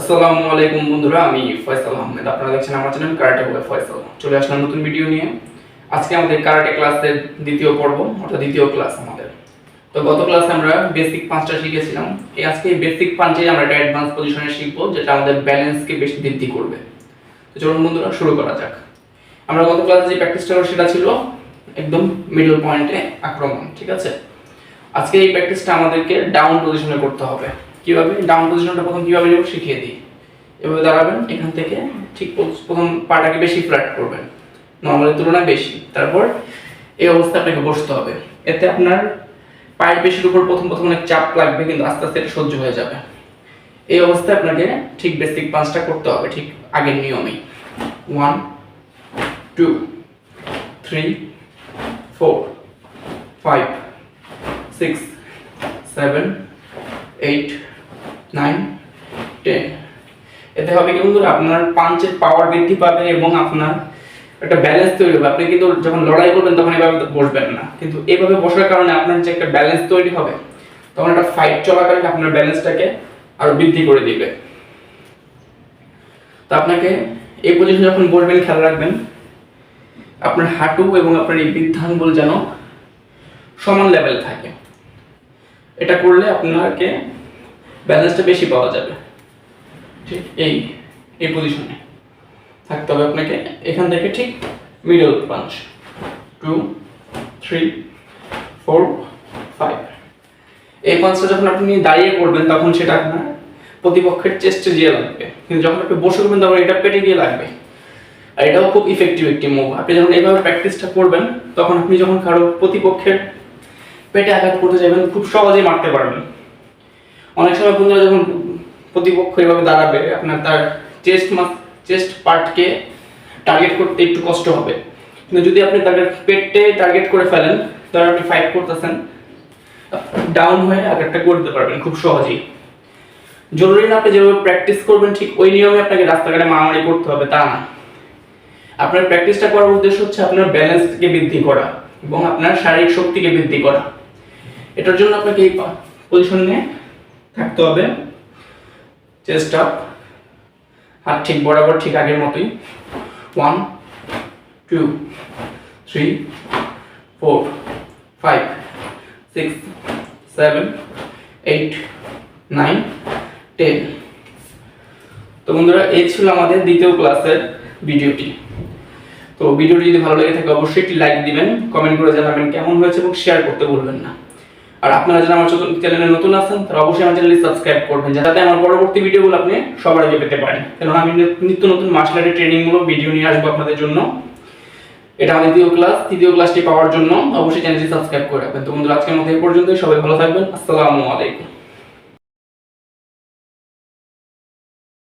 আসসালামু আলাইকুম বন্ধুরা, আমি ফয়সাল আহমেদ। আপনারা দেখছেন আমার চ্যানেল কারাটে বয় ফয়সাল চলে আসলাম নতুন ভিডিও নিয়ে। আজকে আমাদের কারাটে ক্লাসের দ্বিতীয় পর্ব, অর্থাৎ দ্বিতীয় ক্লাস আমাদের। তো গত ক্লাসে আমরা বেসিক পাঁচটা শিখেছিলাম। এই আজকে বেসিক পাঁচে আমরা একটা অ্যাডভান্স পজিশনে শিখব, যেটা আমাদের ব্যালেন্সকে বেশি বৃদ্ধি করবে। তো চলুন বন্ধুরা, শুরু করা যাক। আমরা গত ক্লাসে যে প্র্যাকটিসটা সেটা ছিল একদম মিডল পয়েন্টে আক্রমণ, ঠিক আছে? আজকে এই প্র্যাকটিসটা আমাদেরকে ডাউন পজিশনে করতে হবে। কীভাবে ডাউন পজিশনটা প্রথম কীভাবে নেব শিখিয়ে দিই। এভাবে দাঁড়াবেন, এখান থেকে ঠিক প্রথম পাটাকে বেশি ফ্ল্যাট করবেন। নর্মালের তুলনায় বেশি। তারপর এই অবস্থায় আপনাকে বসতে হবে। এতে আপনার পায়ের পেশির উপর প্রথম প্রথম অনেক চাপ লাগবে, কিন্তু আস্তে আস্তে এটা সহ্য হয়ে যাবে। এই অবস্থায় আপনাকে ঠিক বেসিক পাঁচটা করতে হবে, ঠিক আগের নিয়মেই। One two three four five six seven eight nine ten এতে হবে কি বন্ধুরা, আপনার পাঞ্চের পাওয়ার বৃদ্ধি পাবে এবং আপনার একটা ব্যালেন্স তৈরি হবে। আপনি কিন্তু যখন লড়াই করবেন, তখন এভাবে বসবেন না। কিন্তু এইভাবে বসার কারণে আপনার যে একটা ব্যালেন্স তৈরি হবে, তখন একটা ফাইট চলাকালীন আপনার ব্যালেন্সটাকে আরও বৃদ্ধি করে দিবে। তো আপনাকে এই পজিশনে যখন বসবেন, খেয়াল রাখবেন, আপনার হাঁটু এবং আপনার এই বৃদ্ধাঙ্গুল যেন সমান লেভেল থাকে। এটা করলে আপনাকে ব্যালেন্সটা বেশি পাওয়া যাবে। ঠিক এই এই পজিশনে থাকতে হবে আপনাকে এখান থেকে ঠিক middle punch two three four five এই পাঁচটা যখন আপনি দাঁড়িয়ে করবেন তখন সেটা আপনার প্রতিপক্ষের চেস্টে গিয়ে লাগবে। কিন্তু যখন আপনি বসে করবেন তখন এটা পেটে গিয়ে লাগবে। আর এটাও খুব ইফেক্টিভ একটি মুভ আপনি যখন এইভাবে প্র্যাকটিসটা করবেন, তখন আপনি যখন কারও প্রতিপক্ষের পেটে আঘাত করতে যাবেন, খুব সহজেই মারতে পারবেন। অনেক সময় বন্ধুরা যখন প্রতিপক্ষ এভাবে দাঁড়াবে, আপনার তার চেস্ট মাস চেস্ট পার্টকে টার্গেট করতে একটু কষ্ট হবে। কিন্তু যদি আপনি তাকে পেটে টার্গেট করে ফেলেন তাহলে আপনি ফাইট করতেছেন ডাউন হয়ে আঘাতটা করতে পারবেন খুব সহজেই। জরুরি না আপনি যেভাবে প্র্যাকটিস করবেন, ঠিক ওই নিয়মে আপনাকে রাস্তাঘাটে মারামারি করতে হবে, তা না। আপনার প্র্যাকটিসটা করার উদ্দেশ্য হচ্ছে আপনার ব্যালেন্সকে বৃদ্ধি করা এবং আপনার শারীরিক শক্তিকে বৃদ্ধি করা। এটার জন্য আপনাকে এই পজিশন নিয়ে থাকতে হবে। চেস্ট আপ হাত ঠিক বরাবর ঠিক আগের মতোই। One two three four five six seven eight nine ten তো বন্ধুরা, এই ছিল আমাদের দ্বিতীয় ক্লাসের ভিডিওটি। তো ভিডিওটি যদি ভালো লেগে থাকে, অবশ্যই একটি লাইক দিবেন কমেন্ট করে জানাবেন কেমন হয়েছে এবং শেয়ার করতে ভুলবেন না। আর আপনারা যারা আমার চ্যানেলে নতুন আছেন, তারা অবশ্যই আমার চ্যানেলটি সাবস্ক্রাইব করবেন, যাতে আমার পরবর্তী ভিডিওগুলো আপনি সবার আগে পেতে পারেন। কেননা আমি নিত্য নতুন মার্শাল আর্টের ট্রেনিংগুলো ভিডিও নিয়ে আসব আপনাদের জন্য। এটা দ্বিতীয় ক্লাস তৃতীয় ক্লাসটি পাওয়ার জন্য অবশ্যই চ্যানেলটি সাবস্ক্রাইব করে রাখবেন। তো বন্ধুরা, আজকের মতো এই পর্যন্তই। সবাই ভালো থাকবেন। আসসালামু আলাইকুম।